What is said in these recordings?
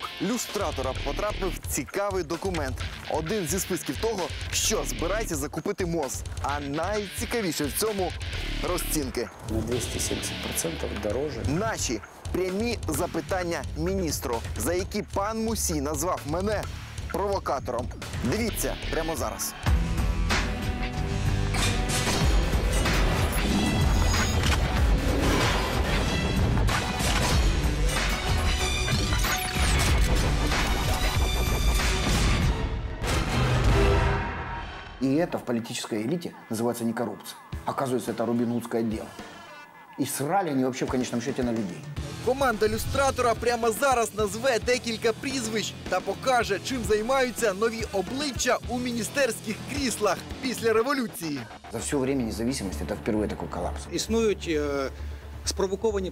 рук люстратора потрапив цікавий документ. Один зі списків того, що збирається закупити МОЗ. А найцікавіше в цьому розцінки. на 270% дороже. Наші прямі запитання міністру, за які пан Мусій назвав мене провокатором. Дивіться прямо зараз. И это в политической элите называется не коррупция. Оказывается, это Рубинудское дело. И срали они вообще в конечном счете на людей. Команда люстратора прямо зараз назве декілька прізвищ та покаже, чим займаються нові обличчя у міністерських кріслах після революції. За все время независимости это впервые такой коллапс. існують е, спровоковані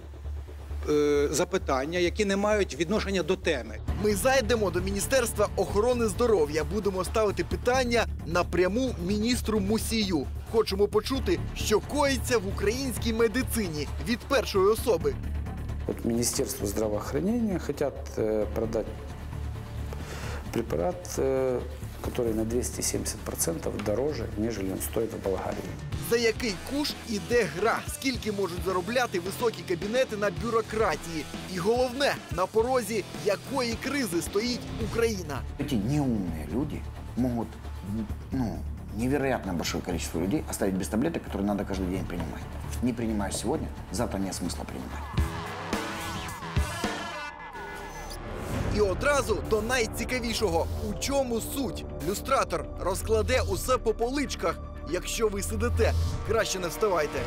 е, запитання, які не мають відношення до теми. Ми зайдемо до Міністерства охорони здоров'я. Будемо ставити питання напряму міністру Мусію. Хочемо почути, що коїться в українській медицині від першої особи. Вот Министерство здравоохранения хотят э, продать препарат, э, который на 270% дороже, нежели он стоит в Болгарии. За який куш іде гра? Скільки можуть заробляти високі кабінети на бюрократії? І головне, на порозі якої кризи стоїть Україна? Эти неумные люди могут ну, невероятно большое количество людей оставить без таблеток, которые надо каждый день принимать. Не принимаешь сегодня, завтра нет смысла принимать. І одразу до найцікавішого. У чому суть? Люстратор розкладе усе по поличках. Якщо ви сидите, краще не вставайте.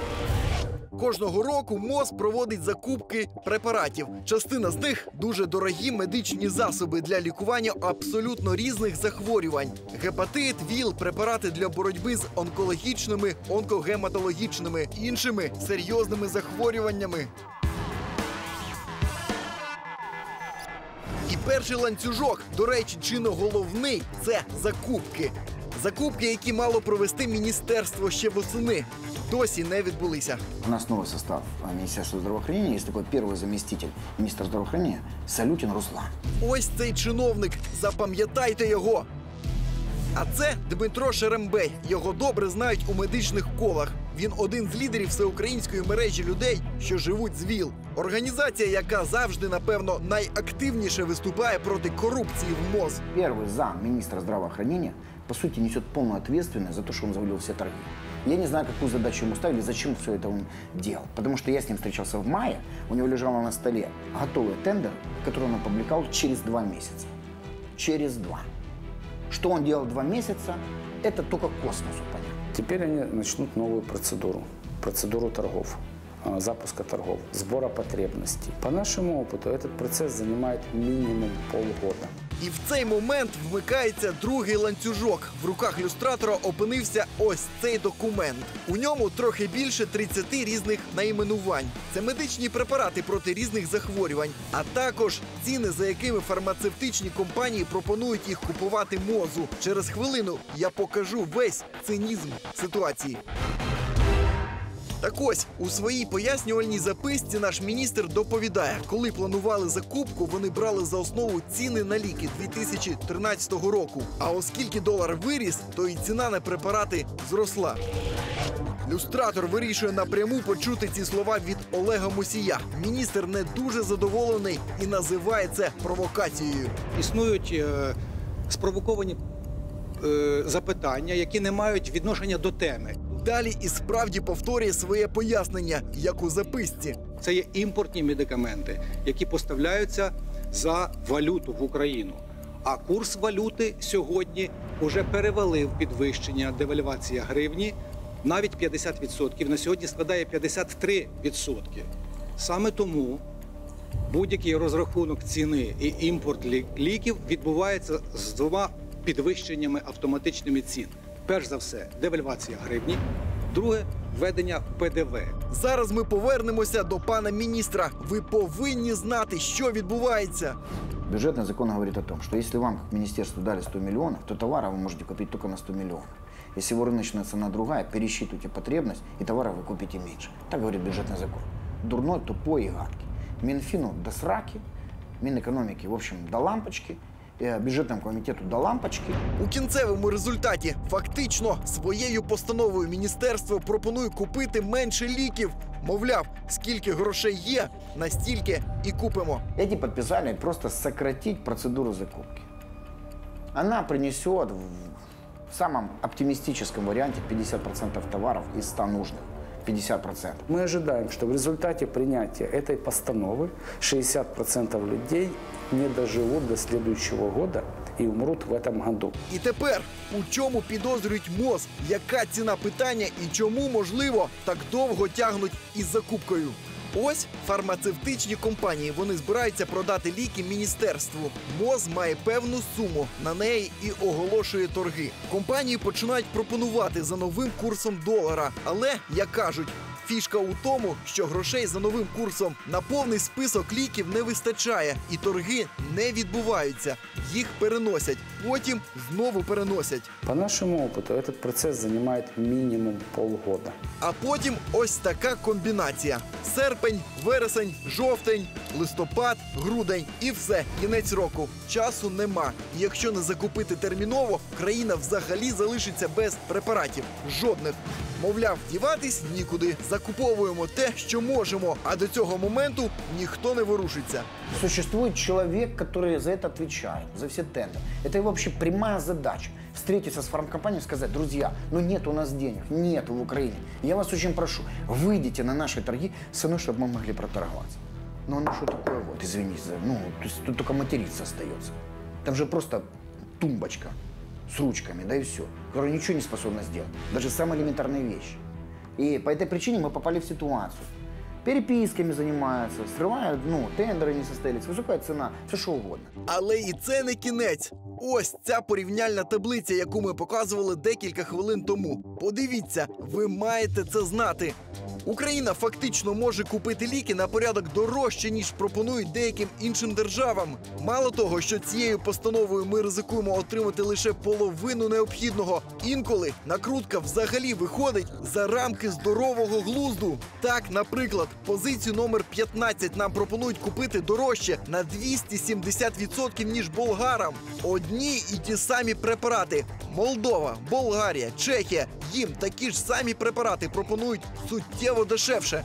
Кожного року МОЗ проводить закупки препаратів. Частина з них дуже дорогі медичні засоби для лікування абсолютно різних захворювань: гепатит, ВІЛ, препарати для боротьби з онкологічними, онкогематологічними, іншими серйозними захворюваннями. Перший ланцюжок, до речі, чи не головний це закупки. Закупки, які мало провести міністерство ще восени, досі не відбулися. У нас новый состав а, Министерства здравоохранения. Есть такой первый заместитель министра здравоохранения Салютин Руслан. Ось цей чиновник, запам'ятайте його. А це Дмитро Шерембей. Його добре знають у медичних колах. Він один з лідерів всеукраїнської мережі людей, що живуть з ВІЛ. Організація, яка завжди, напевно, найактивніше виступає проти корупції в МОЗ. Первый зам министра здравоохранения, по сути, несет полную ответственность за то, что он завалил все торги. Я не знаю, какую задачу ему ставили, зачем все это он делал. Потому что я с ним встречался в мае, у него лежало на столе готовый тендер, который он опубликовал через два месяца. Через два. Что он делал два месяца, это только космосу понятно. Теперь они начнут новую процедуру, процедуру торгов, э, запуска торгов, сбора потребностей. По нашему опыту этот процесс занимает минимум полгода. І в цей момент вмикається другий ланцюжок. В руках люстратора опинився ось цей документ. У ньому трохи більше 30 різних найменувань. Це медичні препарати проти різних захворювань, а також ціни, за якими фармацевтичні компанії пропонують їх купувати мозу. Через хвилину я покажу весь цинізм ситуації. Так ось у своїй пояснювальній записці наш міністр доповідає, коли планували закупку, вони брали за основу ціни на ліки 2013 року. А оскільки долар виріс, то і ціна на препарати зросла. Люстратор вирішує напряму почути ці слова від Олега Мусія. Міністр не дуже задоволений і називає це провокацією. Існують е, спровоковані е, запитання, які не мають відношення до теми. Далі і справді повторює своє пояснення, як у записці. Це є імпортні медикаменти, які поставляються за валюту в Україну. А курс валюти сьогодні вже перевалив підвищення девальвація гривні навіть 50%. На сьогодні складає 53%. Саме тому будь-який розрахунок ціни і імпорт ліків відбувається з двома підвищеннями автоматичними цін Перш за все, девальвація гривні, друге введення ПДВ. Зараз ми повернемося до пана міністра. Ви повинні знати, що відбувається. Бюджетный закон говорит о том, что если вам, как министерству, дали 100 миллионов, то товара вы можете купить только на 100 миллионов. Если его рыночная цена другая, пересчитывайте потребность, и товара вы купите меньше. Так говорит бюджетный закон. Дурной, тупой и гадкий. Минфину до сраки, Минэкономики, в общем, до лампочки, э, бюджетному комитету до лампочки. У кінцевому результаті фактично своєю постановою міністерство пропонує купити менше ліків. Мовляв, скільки грошей є, настільки і купимо. Эти подписали просто сократить процедуру закупки. Она принесет в в самом оптимистическом варианте 50% товаров из 100 нужных. 50%. Мы ожидаем, что в результате принятия этой постановы 60% людей не доживут до следующего года и умрут в этом году. І тепер у чому підозрюють МОЗ? Яка ціна питання і чому можливо так довго тягнуть із закупкою? Ось фармацевтичні компанії. Вони збираються продати ліки міністерству. МОЗ має певну суму на неї і оголошує торги. Компанії починають пропонувати за новим курсом долара. Але як кажуть. Фішка у тому, що грошей за новим курсом на повний список ліків не вистачає, і торги не відбуваються. Їх переносять, потім знову переносять. По нашему опыту этот процесс занимает минимум полгода. А потім ось така комбінація: серпень, вересень, жовтень, листопад, грудень і все. Кінець року. Часу нема. І якщо не закупити терміново, країна взагалі залишиться без препаратів. Жодних. Мовляв, діватись нікуди. Закуповуємо те, що можемо. А до цього моменту ніхто не ворушиться. Существует человек, который за это отвечает, за все тендеры. Это его Вообще прямая задача. Встретиться с фармкомпанией и сказать, друзья, ну нет у нас денег, нет в Украине. Я вас очень прошу, выйдите на наши торги с ценой, чтобы мы могли проторговаться. Ну, ну что такое вот, извините, ну, то есть тут только материться остается. Там же просто тумбочка с ручками, да и все, которая ничего не способна сделать. Даже самые элементарные вещи. И по этой причине мы попали в ситуацию. Переписками занимаются, срывают, ну, тендеры не состоялись, высокая цена, все что угодно. Але і це не кінець. Ось ця порівняльна таблиця, яку ми показували декілька хвилин тому. Подивіться, ви маєте це знати. Україна фактично може купити ліки на порядок дорожче, ніж пропонують деяким іншим державам. Мало того, що цією постановою ми ризикуємо отримати лише половину необхідного. Інколи накрутка взагалі виходить за рамки здорового глузду. Так, наприклад, позицію номер 15 нам пропонують купити дорожче на 270% ніж болгарам. Одні і ті самі препарати. Молдова, Болгарія, Чехія їм такі ж самі препарати пропонують суттєво дешевше.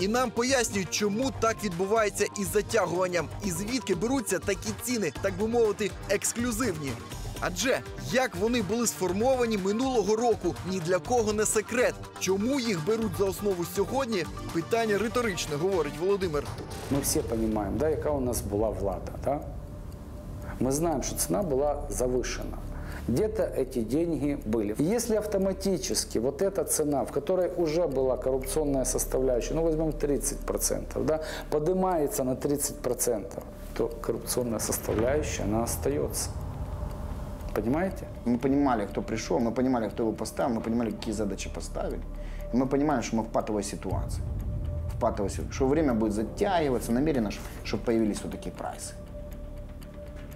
І нам пояснюють, чому так відбувається із затягуванням, і звідки беруться такі ціни, так би мовити, ексклюзивні. Адже як вони були сформовані минулого року, ні для кого не секрет. Чому їх беруть за основу сьогодні? Питання риторичне, говорить Володимир. Мы все понимаем, да, яка у нас была влада, да? Мы знаем, что цена была завышена. Где-то эти деньги были. Если автоматически вот эта цена, в которой уже была коррупционная составляющая, ну возьмем 30%, да, поднимается на 30%, то коррупционная составляющая, она остается. Понимаете? Мы понимали, кто пришел, мы понимали, кто его поставил, мы понимали, какие задачи поставили. И мы понимаем, что мы в патовой ситуации. В патовой ситуации. Что время будет затягиваться, намеренно, чтобы появились вот такие прайсы.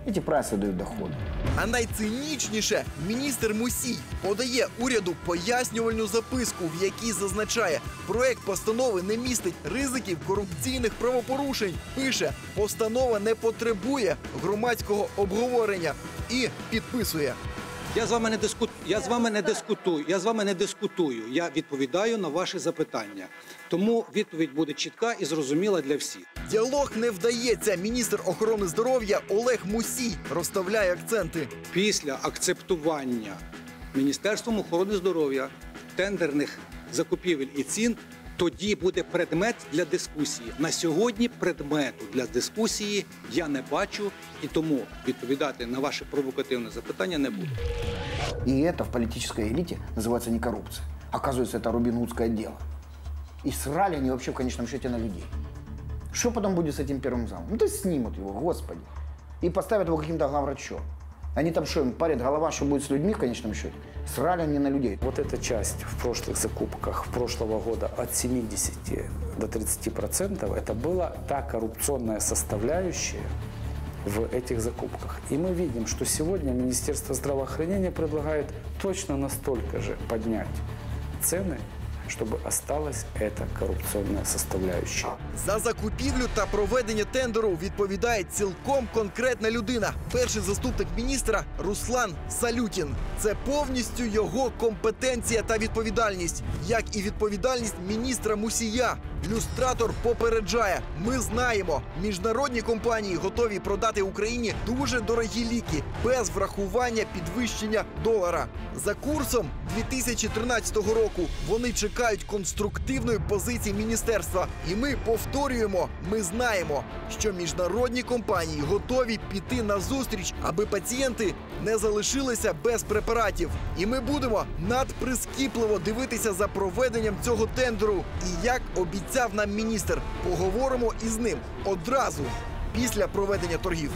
Эти прайсы дают доходы. А найцинічніше міністр Мусій подає уряду пояснювальну записку, в якій зазначає, проект постанови не містить ризиків корупційних правопорушень. Пише, постанова не потребує громадського обговорення і підписує. Я з вами не дискут... я з вами не дискутую. Я з вами не дискутую. Я відповідаю на ваші запитання. Тому відповідь буде чітка і зрозуміла для всіх. Діалог не вдається. Міністр охорони здоров'я Олег Мусій розставляє акценти. Після акцептування Міністерством охорони здоров'я тендерних закупівель і цін Тоді буде предмет для дискусії. На сьогодні предмету для дискусії я не бачу і тому відповідати на ваше провокативне запитання не буду. И это в политической элите называется не коррупция. Оказывается, это рубинудское дело. И срали они вообще в конечном счете на людей. Что потом будет с этим первым замом? Ну, то есть снимут его, господи. И поставят его каким-то главврачом. Они там что, им парят голова, что будет с людьми в конечном счете? Срали они на людей. Вот эта часть в прошлых закупках прошлого года от 70 до 30 процентов, это была та коррупционная составляющая в этих закупках. И мы видим, что сегодня Министерство здравоохранения предлагает точно настолько же поднять цены чтобы осталась ця корупційна составляюча. За закупівлю та проведення тендеру відповідає цілком конкретна людина. Перший заступник міністра Руслан Салютін. Це повністю його компетенція та відповідальність, як і відповідальність міністра Мусія. Люстратор попереджає: ми знаємо, міжнародні компанії готові продати Україні дуже дорогі ліки без врахування підвищення долара. За курсом 2013 року вони чекають конструктивної позиції міністерства. І ми повторюємо: ми знаємо, що міжнародні компанії готові піти на зустріч, аби пацієнти не залишилися без препаратів. І ми будемо надприскіпливо дивитися за проведенням цього тендеру. І як обіцяв нам міністр, поговоримо із ним одразу після проведення торгів.